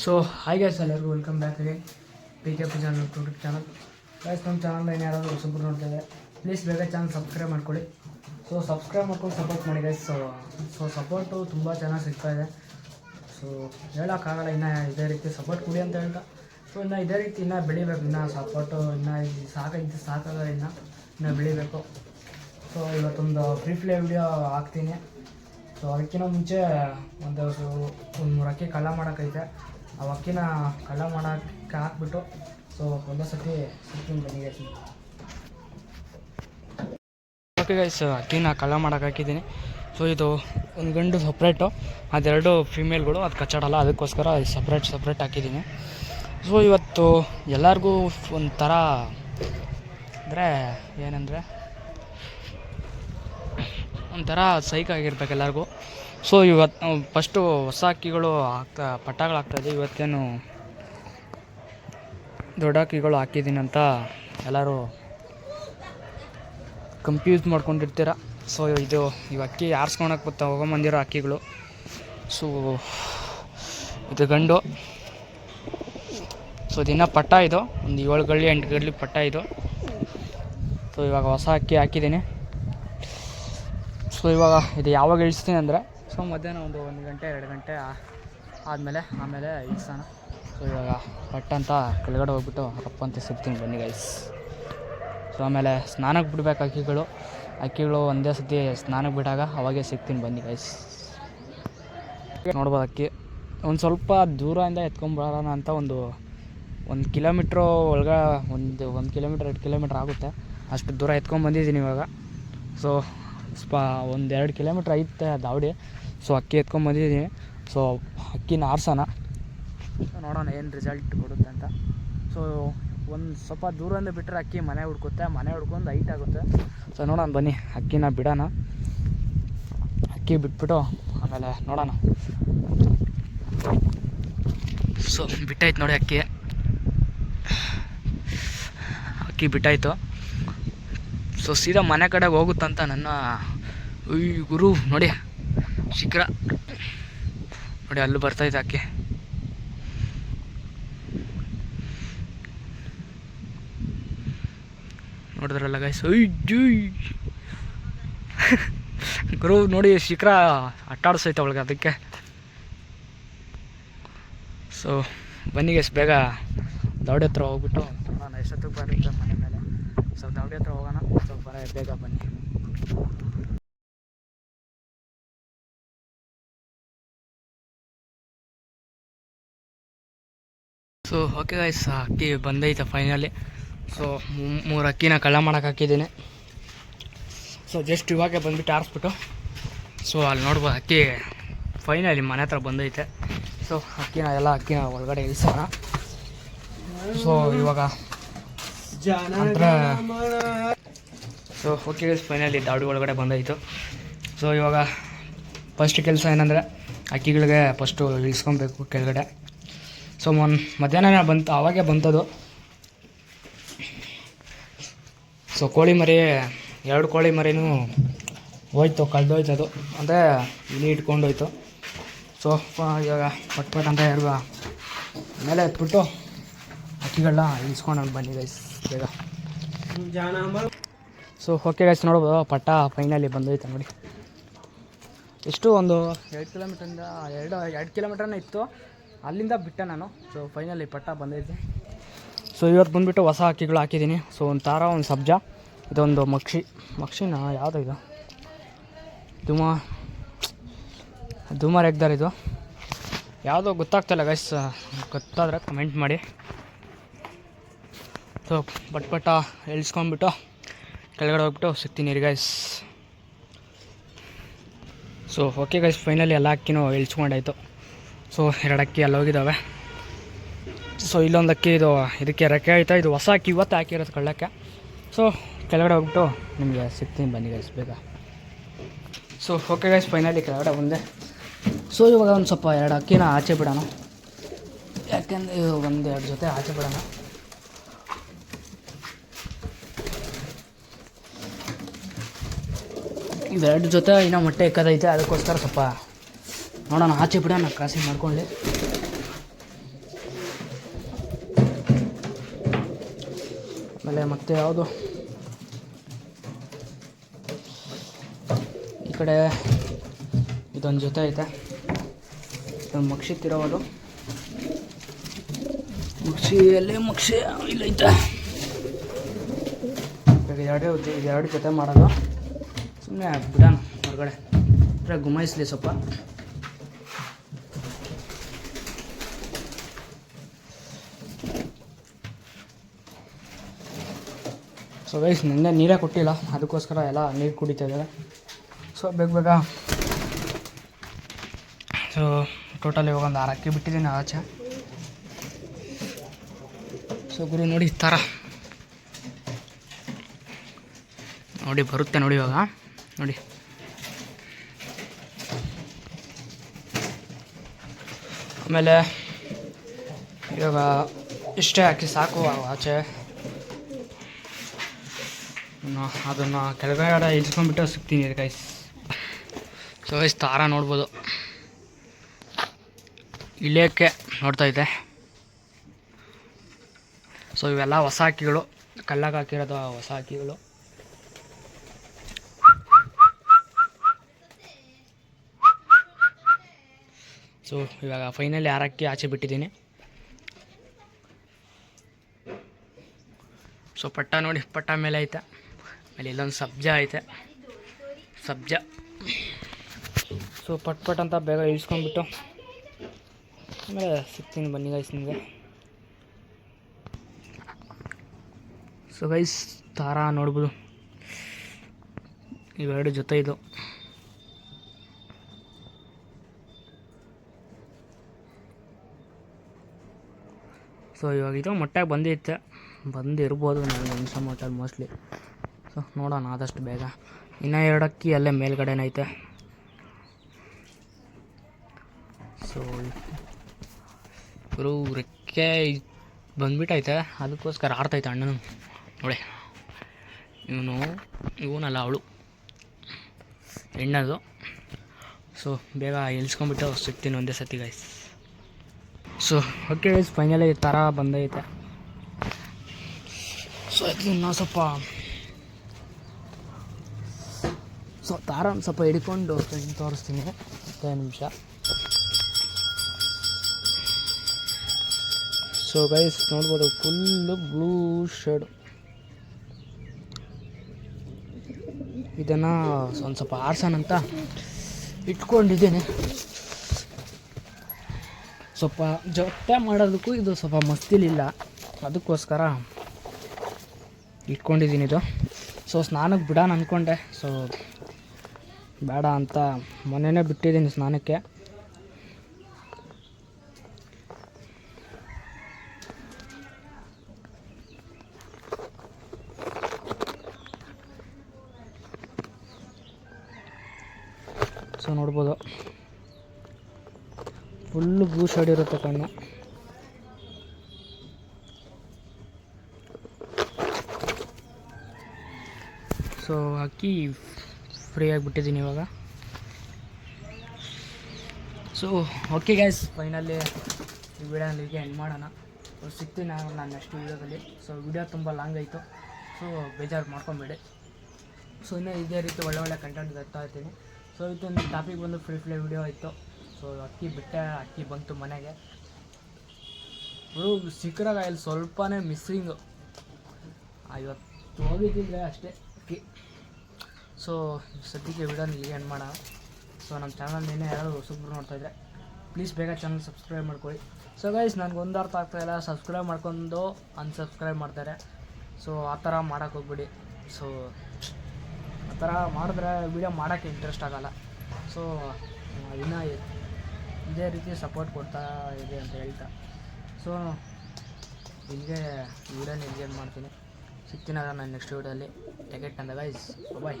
So sir ಎಲ್ಲರಿಗೂ welcome back again P K P channel YouTube channel guys ನಮ್ಮ channel ಏನು ಯಾರಾದರೂ ಹೊಸಬ್ರು ನೋಡ್ತಾರೆ ಪ್ಲೀಸ್ ಬೇಗ ಚಾನಲ್ ಸಬ್ಸ್ಕ್ರೈಬ್ ಮಾಡ್ಕೊಳ್ಳಿ. ಸೊ ಸಬ್ಸ್ಕ್ರೈಬ್ ಮಾಡ್ಕೊಂಡು ಸಪೋರ್ಟ್ ಮಾಡಿ ಗೈಸ್ ಸೊ ಸೊ ಸಪೋರ್ಟು ತುಂಬ ಚೆನ್ನಾಗಿ ಸಿಗ್ತಾ ಇದೆ. ಸೊ ಹೇಳೋಕ್ಕಾಗಲ್ಲ ಇನ್ನೂ ಇದೇ ರೀತಿ ಸಪೋರ್ಟ್ ಕೊಡಿ ಅಂತ ಹೇಳ್ತಾ ಸೊ ಇನ್ನು ಇದೇ ರೀತಿ ಇನ್ನೂ ಬೆಳಿಬೇಕು. ಇನ್ನೂ ಸಪೋರ್ಟು ಇನ್ನೂ ಇದು ಸಾಕ ಇದು ಸಾಕಾಗಲ್ಲ ಇನ್ನು. ಇನ್ನು ಬೆಳಿಬೇಕು. ಸೊ ಇವತ್ತೊಂದು ಫ್ರೀ ಫ್ಲೇ ವಿಡಿಯೋ ಹಾಕ್ತೀನಿ. ಸೊ ಅದಕ್ಕಿಂತ ಮುಂಚೆ ಒಂದು ಒಂದು ಮೂರಕ್ಕೆ ಕಳ್ಳ ಮಾಡೋಕ್ಕೈತೆ ಆ ಅಕ್ಕಿನ ಕಳ್ಳ ಮಾಡೋಕ್ಕೆ ಹಾಕ್ಬಿಟ್ಟು ಸೊ ಒಂದೇ ಸತಿ ಸಿಗ್ತೀನಿ ಬನ್ನಿ ಓಕೆ ಗೈಸ್ ಅಕ್ಕಿನ ಕಳ್ಳ ಮಾಡೋಕೆ ಹಾಕಿದ್ದೀನಿ. ಸೊ ಇದು ಒಂದು ಗಂಡು ಸಪ್ರೇಟು ಅದೆರಡು ಫಿಮೇಲ್ಗಳು ಅದು ಕಚ್ಚಾಡಲ್ಲ, ಅದಕ್ಕೋಸ್ಕರ ಸಪ್ರೇಟ್ ಸಪ್ರೇಟ್ ಹಾಕಿದ್ದೀನಿ. ಸೊ ಇವತ್ತು ಎಲ್ಲರಿಗೂ ಒಂಥರ ಅಂದರೆ ಏನಂದರೆ ಒಂಥರ ಸೈಕ್ ಆಗಿರ್ಬೇಕು ಎಲ್ಲರಿಗೂ. ಸೊ ಇವತ್ತು ಫಸ್ಟು ಹೊಸ ಅಕ್ಕಿಗಳು ಆಗ್ತಾ ಪಟ್ಟಾಗಳು ಆಗ್ತಾಯಿದೆ ಇವತ್ತೇನು ದೊಡ್ಡ ಅಕ್ಕಿಗಳು ಹಾಕಿದ್ದೀನಂತ ಎಲ್ಲರೂ ಕನ್ಫ್ಯೂಸ್ ಮಾಡ್ಕೊಂಡಿರ್ತೀರ. ಸೊ ಇದು ಇವು ಅಕ್ಕಿ ಆರಿಸ್ಕೊಳಕ್ಕೆ ಬರ್ತಾ ಹೋಗೊಂಬಂದಿರೋ ಅಕ್ಕಿಗಳು. ಸೊ ಇದು ಗಂಡು. ಸೊ ದಿನ ಪಟ್ಟ ಇದು. ಒಂದು ಏಳು ಗಳ್ಳಿ, ಎಂಟು ಗಳ್ಳಿ ಪಟ್ಟ ಇದು. ಸೊ ಇವಾಗ ಹೊಸ ಅಕ್ಕಿ ಹಾಕಿದ್ದೀನಿ. ಸೊ ಇವಾಗ ಇದು ಯಾವಾಗ ಇಳಿಸ್ತೀನಿ ಅಂದರೆ ಸೊ ಮಧ್ಯಾಹ್ನ ಒಂದು ಒಂದು ಗಂಟೆ, ಎರಡು ಗಂಟೆ ಆದಮೇಲೆ, ಆಮೇಲೆ ಇಳಿಸೋಣ ಸೊ ಇವಾಗ ಪಟ್ ಅಂತ ಕೆಳಗಡೆ ಹೋಗ್ಬಿಟ್ಟು ಅಪ್ಪ ಅಂತ ಸಿಗ್ತೀನಿ ಬನ್ನಿ ಗೈಸ್ ಸೊ ಆಮೇಲೆ ಸ್ನಾನಕ್ಕೆ ಬಿಡ್ಬೇಕು ಅಕ್ಕಿಗಳು. ಅಕ್ಕಿಗಳು ಒಂದೇ ಸತಿ ಸ್ನಾನಕ್ಕೆ ಬಿಟ್ಟಾಗ ಅವಾಗೇ ಸಿಗ್ತೀನಿ ಬನ್ನಿ ಗೈಸ್ ನೋಡ್ಬೋದು ಅಕ್ಕಿ. ಒಂದು ಸ್ವಲ್ಪ ದೂರದಿಂದ ಎತ್ಕೊಂಬರೋಣ ಅಂತ ಒಂದು ಒಂದು ಕಿಲೋಮೀಟ್ರು ಒಳಗೆ ಒಂದು ಒಂದು ಕಿಲೋಮೀಟ್ರ್ ಎರಡು ಕಿಲೋಮೀಟ್ರ್ ಆಗುತ್ತೆ. ಅಷ್ಟು ದೂರ ಎತ್ಕೊಂಡು ಬಂದಿದ್ದೀನಿ ಇವಾಗ. ಸೊ ಸ್ಪ ಒಂದು ಎರಡು ಕಿಲೋಮೀಟ್ರ್ ಐತೆ ದಾವಡಿ ಸೊ ಅಕ್ಕಿ ಎತ್ಕೊಂಬಂದಿದ್ದೀನಿ ಸೊ ಅಕ್ಕಿನ ಆರ್ಸೋಣ ನೋಡೋಣ ಏನು ರಿಸಲ್ಟ್ ಕೊಡುತ್ತೆ ಅಂತ. ಸೊ ಒಂದು ಸ್ವಲ್ಪ ದೂರದಿಂದ ಬಿಟ್ಟರೆ ಅಕ್ಕಿ ಮನೆ ಹುಡ್ಕುತ್ತೆ. ಮನೆ ಹುಡ್ಕೊಂಡು ಹೈಟ್ ಆಗುತ್ತೆ. ಸೊ ನೋಡೋಣ ಬನ್ನಿ. ಅಕ್ಕಿನ ಬಿಡೋಣ. ಅಕ್ಕಿ ಬಿಟ್ಬಿಟ್ಟು ಆಮೇಲೆ ನೋಡೋಣ. ಸೊ ಬಿಟ್ಟಾಯ್ತು ನೋಡಿ ಅಕ್ಕಿ. ಅಕ್ಕಿ ಬಿಟ್ಟಾಯಿತು. ಸೊ ಸೀದಾ ಮನೆ ಕಡೆಗೆ ಹೋಗುತ್ತಂತ ನನ್ನ ಈ ಗುರು, ನೋಡಿ. ಶೀಘ್ರ. ನೋಡಿ, ಅಲ್ಲೂ ಬರ್ತಾಯಿದೆ ಆಕೆ. ನೋಡಿದ್ರಲ್ಲ ಗೈಸ್ ಅಯ್ಯೋ! ಗುರು, ನೋಡಿ, ಶೀಘ್ರ ಅಟ್ಟಾಡಿಸೈತೆ ಅವಳಿಗೆ ಅದಕ್ಕೆ. ಸೊ ಬನ್ನಿ ಗೈಸ್ ಬೇಗ ದೌಡಿ ಹತ್ರ ಹೋಗ್ಬಿಟ್ಟು. ನಾನು ಎಷ್ಟೊತ್ತಿಗೆ ಬರುತ್ತೆ ಮನೆ ಮೇಲೆ? ಸೊ ದೌಡಿ ಹತ್ರ ಹೋಗೋಣ. ಸೊ ಬರ, ಬೇಗ ಬನ್ನಿ. ಸೊ ಓಕೆ ಗಾಯ್ಸ್ ಅಕ್ಕಿ ಬಂದೈತೆ ಫೈನಲಿ ಸೊ ಮೂರು ಅಕ್ಕಿನ ಕಳ್ಳ ಮಾಡೋಕೆ ಹಾಕಿದ್ದೀನಿ. ಸೊ ಜಸ್ಟ್ ಇವಾಗೆ ಬಂದುಬಿಟ್ಟು ಆರಿಸ್ಬಿಟ್ಟು. ಸೊ ಅಲ್ಲಿ ನೋಡ್ಬೋದು ಅಕ್ಕಿ ಫೈನಲಿ ಮನೆ ಹತ್ರ ಬಂದೈತೆ. ಸೊ ಅಕ್ಕಿನ ಎಲ್ಲ ಅಕ್ಕಿನ ಒಳಗಡೆ ಇಳಿಸೋಣ. ಸೊ ಇವಾಗ ಅಂದರೆ ಸೊ ಓಕೆ ಫೈನಲಿ ದಾವಡಿ ಒಳಗಡೆ ಬಂದಾಯಿತು ಸೊ ಇವಾಗ ಫಸ್ಟ್ ಕೆಲಸ ಏನಂದರೆ ಅಕ್ಕಿಗಳಿಗೆ ಫಸ್ಟು ಇಳಿಸ್ಕೊಬೇಕು ಕೆಳಗಡೆ. ಸೊ ಮೊನ್ ಮಧ್ಯಾಹ್ನ ಬಂತು ಆವಾಗೇ ಬಂತದು. ಸೊ ಕೋಳಿ ಮರಿ, ಎರಡು ಕೋಳಿ ಮರಿನೂ ಹೋಯ್ತು ಕಳೆದೋಯ್ತು ಅದು ಅಂದರೆ, ಇಲ್ಲಿ ಇಟ್ಕೊಂಡು ಹೋಯ್ತು ಸೊ ಇವಾಗ ಪಟ್ ಪಟ್ ಅಂತ ಎರಡು ಮೇಲೆ ಎತ್ಬಿಟ್ಟು ಅಕ್ಕಿಗಳನ್ನ ಇಳಿಸ್ಕೊಂಡು ಬನ್ನಿ ಗೈಸ್ ಬೇಗ. ಸೊ ಓಕೆ ಗೈಸ್ ನೋಡ್ಬೋದು. ಪಟ್ಟ ಫೈನಲಿ ಬಂದೋಯ್ತು ನೋಡಿ. ಎಷ್ಟು ಒಂದು, ಎರಡು ಕಿಲೋಮೀಟ್ರಿಂದ ಎರಡು ಎರಡು ಕಿಲೋಮೀಟ್ರನ್ನ ಇತ್ತು. ಅಲ್ಲಿಂದ ಬಿಟ್ಟೆ ನಾನು. ಸೊ ಫೈನಲಿ ಪಟ್ಟ ಬಂದೈತೆ. ಸೊ ಇವತ್ತು ಬಂದುಬಿಟ್ಟು ಹೊಸ ಹಕ್ಕಿಗಳು ಹಾಕಿದ್ದೀನಿ. ಸೊ ಒಂದು ತಾರ, ಒಂದು ಸಬ್ಜ, ಇದೊಂದು ಮಕ್ಷಿ. ಮಕ್ಷಿನ? ಯಾವುದೋ ಇದು? ಧೂಮ. ಧೂಮ ರೆಗ್ದಾರ್ ಇದು. ಯಾವುದೋ ಗೊತ್ತಾಗ್ತಿಲ್ಲ ಗೈಸ್ ಗೊತ್ತಾದರೆ ಕಮೆಂಟ್ ಮಾಡಿ. ಸೊ ಬಟ್ ಬಟ್ಟ ಎಳ್ಸ್ಕೊಂಡ್ಬಿಟ್ಟು ಕೆಳಗಡೆ ಹೋಗ್ಬಿಟ್ಟು ಸಿಗ್ತೀನಿ guys so okay guys finally ಎಲ್ಲ ಹಾಕಿನೂ ಇಳಿಸ್ಕೊಂಡಾಯ್ತು ಸೊ ಎರಡು ಅಕ್ಕಿ ಅಲ್ಲಿ ಹೋಗಿದ್ದಾವೆ ಸೊ ಇಲ್ಲೊಂದು ಅಕ್ಕಿ ಇದು, ಇದಕ್ಕೆ ರೆಕ್ಕೆ ಆಯ್ತಾ? ಇದು ಹೊಸ ಅಕ್ಕಿ ಇವತ್ತು ಹಾಕಿರೋದು ಕಳ್ಳಕ್ಕೆ. ಸೊ, ಕೆಳಗಡೆ ಹೋಗ್ಬಿಟ್ಟು ನಿಮಗೆ ಸಿಗ್ತೀನಿ ಬನ್ನಿ ಗೈಸ್ ಬೇಗ. ಸೊ ಓಕೆ ಗೈಸ್ ಫೈನಲಿ ಕೆಳಗಡೆ ಬಂದೆ. ಸೊ, ಇವಾಗ ಒಂದು ಸ್ವಲ್ಪ ಎರಡು ಅಕ್ಕಿನ ಆಚೆ ಬಿಡೋಣ. ಯಾಕೆಂದರೆ ಒಂದು ಎರಡು ಜೊತೆ ಆಚೆ ಬಿಡೋಣ. ಇವೆರಡು ಜೊತೆ ಇನ್ನೂ ಮೊಟ್ಟೆ ಎಕ್ಕದೈತೆ, ಅದಕ್ಕೋಸ್ಕರ ಸ್ವಲ್ಪ ನೋಡೋಣ, ಆಚೆ ಬಿಡೋಣ ಕಾಸಿ ಮಾಡ್ಕೊಳ್ಳಿ ಆಮೇಲೆ ಮತ್ತೆ ಯಾವುದು? ಈ ಕಡೆ ಇದೊಂದು ಜೊತೆ ಐತೆ. ಇದೊಂದು ಮಕ್ಷಿ ಅಲ್ಲೇ ಮಕ್ಷಿ ಮುಗಿಸಿ ಇಲ್ಲೈತೆ ಇವಾಗ ಎರಡೇ ಎರಡು ಜೊತೆ ಮಾಡೋದು. ಸುಮ್ಮನೆ ಬಿಡೋಣ ಹೊರಗಡೆ. ಗುಮಾಯಿಸ್ಲಿ ಸ್ವಲ್ಪ. ಸೊ ವೈಸ್ ನಿನ್ನೆ ನೀರೇ ಕೊಟ್ಟಿಲ್ಲ. ಅದಕ್ಕೋಸ್ಕರ ಎಲ್ಲ ನೀರು ಕುಡಿತಾ ಇದ್ದಾರೆ. ಸೊ ಬೇಗ ಬೇಗ ಸೊ ಟೋಟಲ್ ಇವಾಗ ಒಂದು ಆರು ಬಿಟ್ಟಿದ್ದೀನಿ ಆಚೆ. ಸೊ ಗುರು ನೋಡಿ ಥರ ನೋಡಿ ಬರುತ್ತೆ ನೋಡಿ ಇವಾಗ. ನೋಡಿ. ಆಮೇಲೆ ಇವಾಗ ಇಷ್ಟೇ ಹಾಕಿ ಸಾಕು ಆಚೆ. ಅದನ್ನು ಕೆಳಗಡೆ ಇಳಿಸ್ಕೊಂಡ್ಬಿಟ್ಟು ಸಿಗ್ತೀನಿ ಗೈಸ್ ಸೊ ಗೈಸ್ ತಾರ ನೋಡ್ಬೋದು. ಇಳಿಯೋಕ್ಕೆ ನೋಡ್ತಾ ಇದೆ ಸೊ ಇವೆಲ್ಲ ಹೊಸ ಹಕ್ಕಿಗಳು ಕಲ್ಲಾಗ ಹಾಕಿರೋದು ಹೊಸ ಹಕ್ಕಿಗಳು ಸೊ ಇವಾಗ ಫೈನಲಿ ಅಕ್ಕಿ ಆಚೆ ಬಿಟ್ಟಿದ್ದೀನಿ. ಸೊ ಪಟ್ಟ ನೋಡಿ, ಪಟ್ಟ ಮೇಲೆ ಐತೆ. ಆಮೇಲೆ ಇಲ್ಲೊಂದು ಸಬ್ಜ ಐತೆ. ಸಬ್ಜ. ಸೊ ಪಟ್ ಪಟ್ ಅಂತ ಬೇಗ ಇಳಿಸ್ಕೊಂಡ್ಬಿಟ್ಟು ಆಮೇಲೆ ಸಿಗ್ತೀನಿ ಬನ್ನಿ ಗೈಸ್ ನಿಮಗೆ. ಸೊ ಗೈಸ್ ತಾರ ನೋಡ್ಬೋದು. ಇವೆರಡು ಜೊತೆ ಇದು. ಸೊ ಇವಾಗ ಇದು ಮೊಟ್ಟೆಗೆ ಬಂದಿತ್ತೆ. ಬಂದಿರ್ಬೋದು ನನಗೆ ಅನ್ಸೋ ಮೊಟ್ಟೆ ಮೋಸ್ಟ್ಲಿ ಸೊ ನೋಡೋಣ, ಆದಷ್ಟು ಬೇಗ. ಇನ್ನೂ ಎರಡು ಅಕ್ಕಿ ಅಲ್ಲೇ ಮೇಲ್ಗಡೆನೈತೆ ಸೊ ಇವರು ರೆಕ್ಕೆ ಬಂದ್ಬಿಟ್ಟೈತೆ ಅದಕ್ಕೋಸ್ಕರ ಆಡ್ತೈತೆ ಅಣ್ಣನು. ನೋಡಿ. ಇವನು, ಇವನಲ್ಲ ಅವಳು. ಹೆಣ್ಣದು. ಸೊ ಬೇಗ ಇಳಿಸ್ಕೊಂಬಿಟ್ಟು ಸಿಗ್ತೀನಿ ಒಂದೇ ಸತಿ guys so okay guys finally ಥರ ಬಂದೈತೆ. ಸೊ ಇದನ್ನ ಸ್ವಲ್ಪ ಸೊ, ತಾರ ಸ್ವಲ್ಪ ಹಿಡ್ಕೊಂಡು ತೋರಿಸ್ತೀನಿ. ಹತ್ತೈದು ನಿಮಿಷ. ಸೊ ಗೈಸ್ ನೋಡ್ಬೋದು ಫುಲ್ಲು ಬ್ಲೂ ಶೇಡು ಇದನ್ನು ಒಂದು ಸ್ವಲ್ಪ ಆರ್ಸೋಣ ಅಂತ ಇಟ್ಕೊಂಡಿದ್ದೇನೆ. ಸ್ವಲ್ಪ ಜೊತೆ ಮಾಡೋದಕ್ಕೂ ಇದು ಸ್ವಲ್ಪ ಮಸ್ತಿಲಿಲ್ಲ ಅದಕ್ಕೋಸ್ಕರ ಇಟ್ಕೊಂಡಿದ್ದೀನಿ ಇದು. ಸೊ ಸ್ನಾನಕ್ಕೆ ಬಿಡೋಣ ಅಂದ್ಕೊಂಡೆ ಸೊ ಬೇಡ ಅಂತ ಮೊನ್ನೆನೇ ಬಿಟ್ಟಿದ್ದೀನಿ ಸ್ನಾನಕ್ಕೆ. ಸೊ ನೋಡ್ಬೋದು. ಫುಲ್ಲು ಬ್ಲೂ ಶೇಡ್ ಇರುತ್ತೆ ಕಣ್ಣು. ಸೊ ಅಕ್ಕಿ ಫ್ರೀ ಆಗಿಬಿಟ್ಟಿದ್ದೀನಿ ಇವಾಗ. ಸೊ ಓಕೆ ಗೈಸ್ ಫೈನಲಿ ಈ ವಿಡಿಯೋ ಇಲ್ಲಿಗೆ ಎಂಡ್ ಮಾಡೋಣ. ಸೊ ಸಿಗ್ತೀನಿ ನಾನು ನಾನು ನೆಕ್ಸ್ಟ್ ವೀಡಿಯೋದಲ್ಲಿ ಸೊ ವಿಡಿಯೋ ತುಂಬ ಲಾಂಗ್ ಆಯಿತು. ಸೊ ಬೇಜಾರು ಮಾಡ್ಕೊಬೇಡಿ. ಸೊ ಇನ್ನೂ ಇದೇ ರೀತಿ ಒಳ್ಳೆ ಒಳ್ಳೆ ಕಂಟೆಂಟ್ ತರ್ತಾ ಇರ್ತೀನಿ. ಸೊ ಒಂದು ಟಾಪಿಕ್ ಬಂದು ಫ್ರೀ ಫ್ಲೈ ವಿಡಿಯೋ ಆಯಿತು. ಸೊ ಅಕ್ಕಿ ಬಿಟ್ಟೆ, ಅಕ್ಕಿ ಬಂತು ಮನೆಗೆ. ಸಿಕ್ಕರಾಗ ಇಲ್ಲಿ ಸ್ವಲ್ಪನೇ ಮಿಸ್ಸಿಂಗು ಇವತ್ತು ಹೋಗಿದ್ದಿದ್ರೆ ಅಷ್ಟೇ. ಅಕ್ಕಿ. ಸೊ ಸದ್ಯಕ್ಕೆ ವಿಡಿಯೋನ ಇಲ್ಲಿಗೆ ಎಂಡ್ ಮಾಡೋಣ. ಸೊ ನಮ್ಮ ಚಾನಲ್ ನೆನೆ ಯಾರಾದರೂ ಹೊಸಬ್ರು ನೋಡ್ತಾ ಇದ್ದರೆ ಪ್ಲೀಸ್ ಬೇಗ ಚಾನಲ್ ಸಬ್ಸ್ಕ್ರೈಬ್ ಮಾಡ್ಕೊಳ್ಳಿ. ಸೊ ಗೈಸ್ ನನಗೆ ಒಂದು ಅರ್ಥ ಆಗ್ತಾಯಿಲ್ಲ ಸಬ್ಸ್ಕ್ರೈಬ್ ಮಾಡ್ಕೊಂಡು ಅನ್ಸಬ್ಸ್ಕ್ರೈಬ್ ಮಾಡ್ತಾರೆ. ಸೊ ಆ ಥರ ಮಾಡೋಕ್ಕೆ ಹೋಗ್ಬಿಡಿ. ಸೊ ಆ ಥರ ಮಾಡಿದ್ರೆ ವಿಡಿಯೋ ಮಾಡೋಕ್ಕೆ ಇಂಟ್ರೆಸ್ಟ್ ಆಗಲ್ಲ. ಸೊ ಇನ್ನೂ ಇದೇ ರೀತಿ ಸಪೋರ್ಟ್ ಕೊಡ್ತಾ ಇದೆ ಅಂತ ಹೇಳ್ತಾ. ಸೊ ಇಲ್ಲಿಗೆ ವಿಡಿಯೋನ ಎಂಜಾಯ್ ಮಾಡ್ತೀನಿ. ಸಿಕ್ತಿನಾಗ ನಾನು ನೆಕ್ಸ್ಟ್ ವಿಡಿಯೋದಲ್ಲಿ ಟೆಕೆಟ್ ಅಂದ ಗೈಸ್ ಬಾಯ್